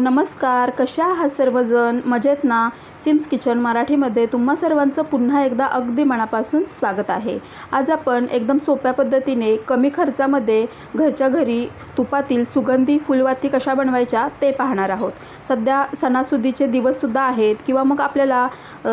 नमस्कार कशा आहात सर्वजण? मजेत ना? सिम्स किचन मराठीमध्ये तुम्हा सर्वांचं पुन्हा एकदा अगदी मनापासून स्वागत आहे. आज आपण एकदम सोप्या पद्धतीने कमी खर्चामध्ये घरच्या घरी तुपातील सुगंधी फुलवाती कशा बनवायच्या ते पाहणार आहोत. सध्या सणासुदीचे दिवससुद्धा आहेत किंवा मग आपल्याला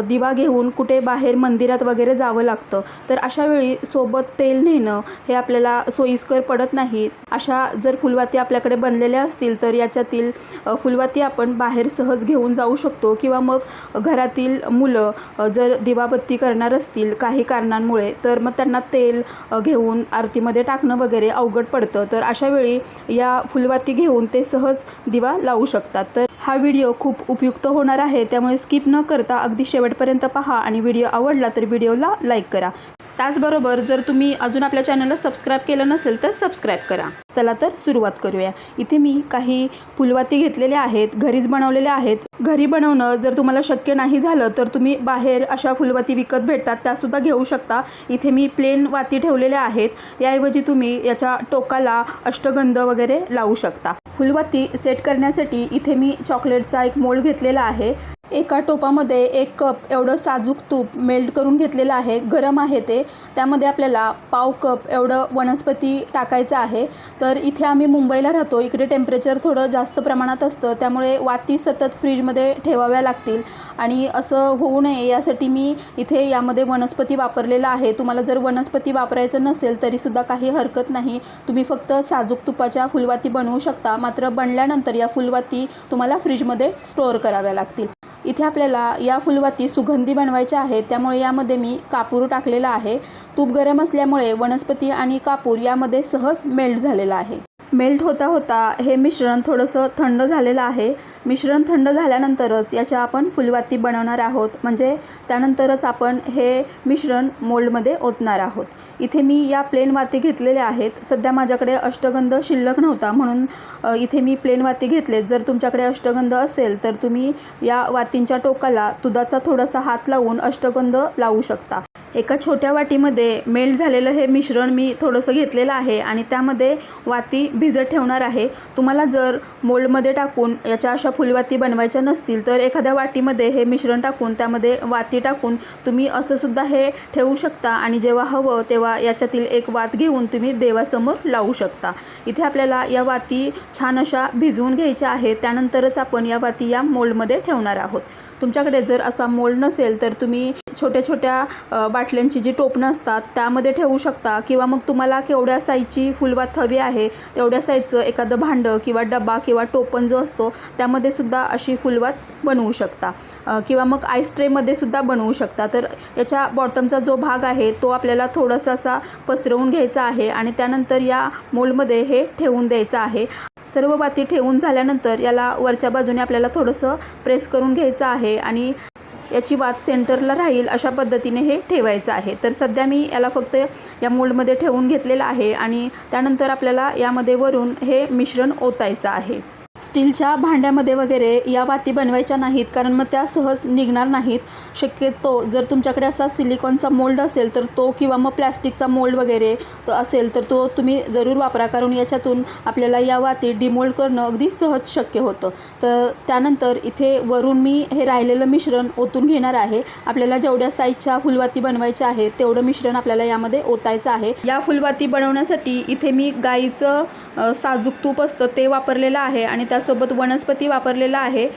दिवा घेऊन कुठे बाहेर मंदिरात वगैरे जावं लागतं. तर अशावेळी सोबत तेल नेणं हे आपल्याला सोयीस्कर पडत नाही. अशा जर फुलवाती आपल्याकडे बनलेल्या असतील तर याच्यातील फुल अ, फुलवाती आपण बाहेर सहज घेऊन जाऊ शकतो किंवा मग घरातील मुलं जर दिवाबत्ती करणार असतील काही कारणांमुळे तर मग त्यांना तेल घेऊन आरतीमध्ये टाकणं वगैरे अवघड पडतं. तर अशा वेळी या फुलवाती घेऊन ते सहज दिवा लावू शकतात. तर हा व्हिडिओ खूप उपयुक्त होणार आहे त्यामुळे स्किप न करता अगदी शेवटपर्यंत पहा आणि व्हिडिओ आवडला तर व्हिडिओला लाईक करा. त्याचबरोबर जर तुम्ही अजून आपल्या चॅनलला सबस्क्राईब केलं नसेल तर सबस्क्राईब करा. चला तर सुरुवात करूया. इथे मी काही फुलवाती घेतलेल्या आहेत घरीच बनवलेल्या आहेत. घरी बनवणं जर तुम्हाला शक्य नाही झालं तर तुम्ही बाहेर अशा फुलवाती विकत भेटतात त्यासुद्धा घेऊ शकता. इथे मी प्लेन वाती ठेवलेल्या आहेत. याऐवजी तुम्ही याच्या टोकाला अष्टगंध वगैरे लावू शकता. फुलवती सेट करण्यासाठी इथे मी चॉकलेटचा एक मोल्ड घेतलेला आहे. एका टोपामध्ये एक कप एवढं साजूक तूप मेल्ट करून घेतलेलं आहे गरम आहे ते. त्यामध्ये आपल्याला पाव कप एवढं वनस्पती टाकायचं आहे. तर इथे आम्ही मुंबईला राहतो इकडे टेम्परेचर थोडं जास्त प्रमाणात असतं त्यामुळे वाती सतत फ्रीजमध्ये ठेवाव्या लागतील. आणि असं होऊ नये यासाठी मी इथे यामध्ये वनस्पती वापरलेलं आहे. तुम्हाला जर वनस्पती वापरायचं नसेल तरीसुद्धा काही हरकत नाही. तुम्ही फक्त साजूक तुपाच्या फुलवाती बनवू शकता मात्र बनल्यानंतर या फुलवाती तुम्हाला फ्रीजमध्ये स्टोअर कराव्या लागतील. इथे आपल्याला या फुलवाती सुगंधी बनवायच्या आहेत. त्यामुळे यामध्ये मी कापूर टाकलेला आहे. तूप गरम असल्यामुळे वनस्पती आणि कापूर यामध्ये सहज मेल्ट झालेला आहे. मेल्ट होता होता हे मिश्रण थोडंसं थंड झालेलं आहे. मिश्रण थंड झाल्यानंतरच याच्या आपण फुलवाती बनवणार आहोत. म्हणजे त्यानंतरच आपण हे मिश्रण मोल्डमध्ये ओतणार आहोत. इथे मी या प्लेन वाती घेतलेल्या आहेत. सध्या माझ्याकडे अष्टगंध शिल्लक नव्हता. म्हणून इथे मी प्लेन वाती घेतलेत. जर तुमच्याकडे अष्टगंध असेल तर तुम्ही या वातींच्या टोकाला दुधाचा थोडासा हात लावून अष्टगंध लावू शकता. एका छोट्या वाटीमध्ये मेल्ट झालेलं हे मिश्रण मी थोडंसं घेतलेलं आहे आणि त्यामध्ये वाती भिजत ठेवणार आहे. तुम्हाला जर मोल्डमध्ये टाकून याच्या अशा फुलवाती बनवायच्या नसतील तर एखाद्या वाटीमध्ये हे मिश्रण टाकून त्यामध्ये वाती टाकून तुम्ही असंसुद्धा हे ठेवू शकता आणि जेव्हा हवं तेव्हा याच्यातील एक वात घेऊन तुम्ही देवासमोर लावू शकता. इथे आपल्याला या वाती छान अशा भिजवून घ्यायच्या आहेत त्यानंतरच आपण या वाती या मोल्डमध्ये ठेवणार आहोत. तुमच्याकडे जर असा मोल्ड नसेल तर तुम्ही छोट्या छोट्या बाटल्यांची जी टोपणं असतात त्यामध्ये ठेवू शकता. किंवा मग तुम्हाला केवढ्या साईजची फुलवात हवी आहे तेवढ्या साईजचं एखादं भांडं किंवा डबा किंवा टोपण जो असतो त्यामध्ये सुद्धा अशी फुलवात बनवू शकता. किंवा मग आईस ट्रेमध्ये सुद्धा बनवू शकता. तर याच्या बॉटमचा जो भाग आहे तो आपल्याला थोडासा असा पसरवून घ्यायचा आहे आणि त्यानंतर या मोलमध्ये हे ठेवून द्यायचं आहे. सर्व वाती ठेवून झाल्यानंतर याला वरच्या बाजूने आपल्याला थोडंसं प्रेस करून घ्यायचं आहे आणि याची वात सेंटरला राहील अशा पद्धतीने हे ठेवायचं आहे. तर सध्या मी याला फक्त या मोल्डमध्ये ठेवून घेतलेलं आहे आणि त्यानंतर आपल्याला यामध्ये वरून हे मिश्रण ओतायचं आहे. स्टीलच्या भांड्यामध्ये वगैरे या वाती बनवायच्या नाहीत कारण मग त्या सहज निघणार नाहीत. शक्यतो जर तुमच्याकडे असा सिलिकॉनचा मोल्ड असेल तर तो किंवा मग प्लॅस्टिकचा मोल्ड वगैरे तो असेल तर तो तुम्ही जरूर वापरा कारण याच्यातून आपल्याला या वाती डिमोल्ड करणं अगदी सहज शक्य होतं. तर त्यानंतर इथे वरून मी हे राहिलेलं मिश्रण ओतून घेणार आहे. आपल्याला जेवढ्या साईजच्या फुलवाती बनवायच्या आहेत तेवढं मिश्रण आपल्याला यामध्ये ओतायचं आहे. या फुलवाती बनवण्यासाठी इथे मी गाईचं साजूक तूप असतं ते वापरलेलं आहे आणि त्यासोबत वनस्पती वापरलेला आहे.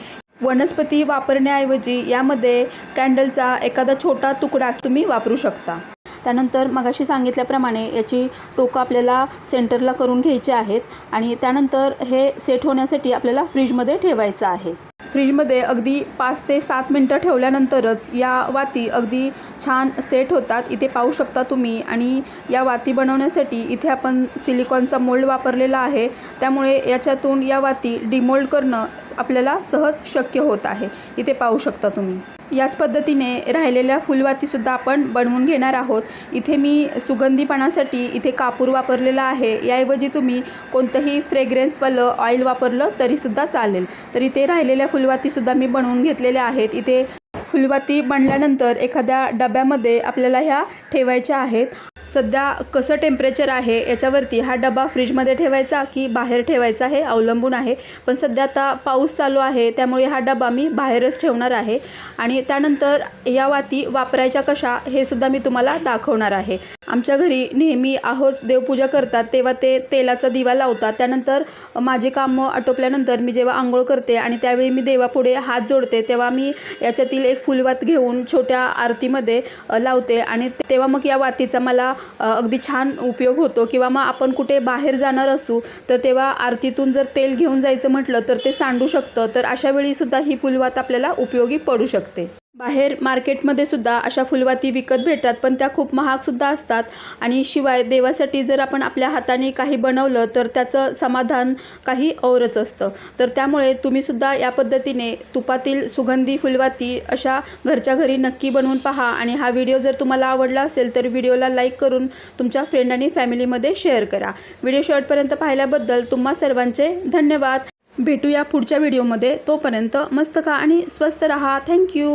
वनस्पती वापरण्याऐवजी यामध्ये कॅन्डलचा एखादा छोटा तुकडा तुम्ही वापरू शकता. त्यानंतर मगाशी सांगितल्याप्रमाणे याची टोकं आपल्याला सेंटरला करून घ्यायची आहेत आणि त्यानंतर हे सेट होण्यासाठी आपल्याला फ्रीजमध्ये ठेवायचं आहे. फ्रीजमध्ये अगदी पाच ते सात मिनटं ठेवल्यानंतरच या वाती अगदी छान सेट होतात. इथे पाहू शकता तुम्ही. आणि या वाती बनवण्यासाठी इथे आपण सिलिकॉनचा मोल्ड वापरलेला आहे. त्यामुळे याच्यातून या वाती डिमोल्ड करणं आपल्याला सहज शक्य होत आहे. इथे पाहू शकता तुम्ही. याच पद्धतीने राहिलेल्या फुलवातीसुद्धा आपण बनवून घेणार आहोत. इथे मी सुगंधीपणासाठी इथे कापूर वापरलेला आहे. याऐवजी तुम्ही कोणतंही फ्रेग्रन्सवालं ऑइल वापरलं तरीसुद्धा चालेल. तर इथे राहिलेल्या फुलवातीसुद्धा मी बनवून घेतलेल्या आहेत. इथे फुलवाती बनल्यानंतर एखाद्या डब्यामध्ये आपल्याला ह्या ठेवायच्या आहेत. सध्या कसं टेम्परेचर आहे याच्यावरती हा डबा फ्रीजमध्ये ठेवायचा की बाहेर ठेवायचा हे अवलंबून आहे. पण सध्या आता पाऊस चालू आहे त्यामुळे हा डबा मी बाहेरच ठेवणार आहे. आणि त्यानंतर या वाती वापरायच्या कशा हे सुद्धा मी तुम्हाला दाखवणार आहे. आमच्या घरी नेहमी आहोस देवपूजा करतात तेव्हा ते तेलाचा दिवा लावतात. त्यानंतर माझे कामं आटोपल्यानंतर मी जेव्हा आंघोळ करते आणि त्यावेळी मी देवापुढे हात जोडते तेव्हा मी याच्यातील एक फुलवात घेऊन छोट्या आरतीमध्ये लावते. आणि तेव्हा मग या वातीचा मला अगदी छान उपयोग होतो किंवा मग आपण कुठे बाहेर जाणार असू तर तेव्हा आरतीतून जर तेल घेऊन जायचं म्हटलं तर ते सांडू शकतं. तर अशा वेळी सुद्धा ही फुलवात आपल्याला उपयोगी पडू शकते. बाहेर मार्केटमध्ये सुद्धा अशा फुलवाती विकत भेटतात पण त्या खूप महागसुद्धा असतात. आणि शिवाय देवासाठी जर आपण आपल्या हाताने काही बनवलं तर त्याचं समाधान काही औरच असतं. तर त्यामुळे तुम्हीसुद्धा या पद्धतीने तुपातील सुगंधी फुलवाती अशा घरच्या घरी नक्की बनवून पहा. आणि हा व्हिडिओ जर तुम्हाला आवडला असेल तर व्हिडिओला लाईक करून तुमच्या फ्रेंड आणि फॅमिलीमध्ये शेअर करा. व्हिडिओ शेवटपर्यंत पाहिल्याबद्दल तुम्हा सर्वांचे धन्यवाद. भेटूया पुढच्या व्हिडिओमध्ये. तोपर्यंत मस्त का आणि स्वस्त रहा. थँक्यू